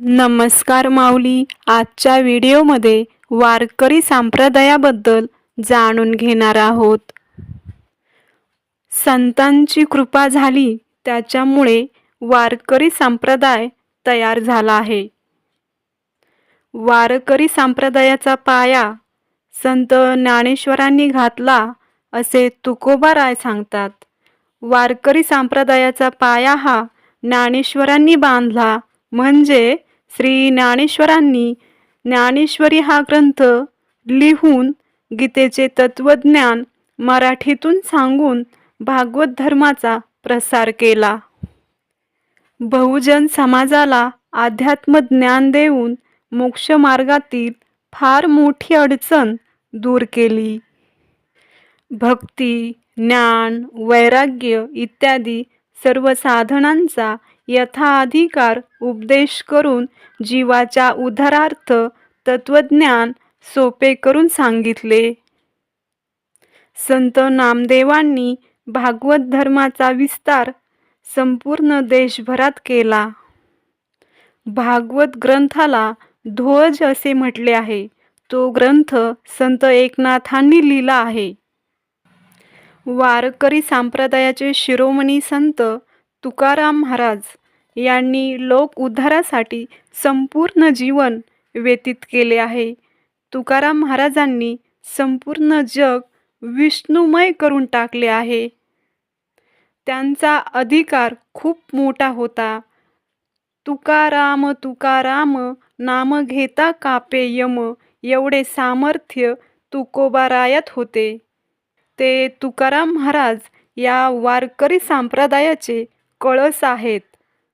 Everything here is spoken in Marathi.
नमस्कार माऊली. आजच्या व्हिडिओमध्ये वारकरी संप्रदायाबद्दल जाणून घेणार आहोत. संतांची कृपा झाली त्याच्यामुळे वारकरी संप्रदाय तयार झाला आहे. वारकरी संप्रदायाचा पाया संत ज्ञानेश्वरांनी घातला असे तुकोबा राय सांगतात. वारकरी संप्रदायाचा पाया हा ज्ञानेश्वरांनी बांधला म्हणजे श्री ज्ञानेश्वरांनी ज्ञानेश्वरी हा ग्रंथ लिहून गीतेचे तत्वज्ञान मराठीतून सांगून भागवत धर्माचा प्रसार केला. बहुजन समाजाला अध्यात्म ज्ञान देऊन मोक्षमार्गातील फार मोठी अडचण दूर केली. भक्ती ज्ञान वैराग्य इत्यादी सर्व साधनांचा यथाधिकार उपदेश करून जीवाच्या उद्धारार्थ तत्वज्ञान सोपे करून सांगितले. संत नामदेवांनी भागवत धर्माचा विस्तार संपूर्ण देशभरात केला. भागवत ग्रंथाला ध्वज असे म्हटले आहे. तो ग्रंथ संत एकनाथांनी लिहिला आहे. वारकरी संप्रदायाचे शिरोमणी संत तुकाराम महाराज यांनी लोक उद्धारासाठी संपूर्ण जीवन व्यतीत केले आहे. तुकाराम महाराजांनी संपूर्ण जग विष्णुमय करून टाकले आहे. त्यांचा अधिकार खूप मोठा होता. तुकाराम तुकाराम नाम घेता कापे यम एवढे सामर्थ्य तुकोबारायात होते. ते तुकाराम महाराज या वारकरी संप्रदायाचे कळस आहेत.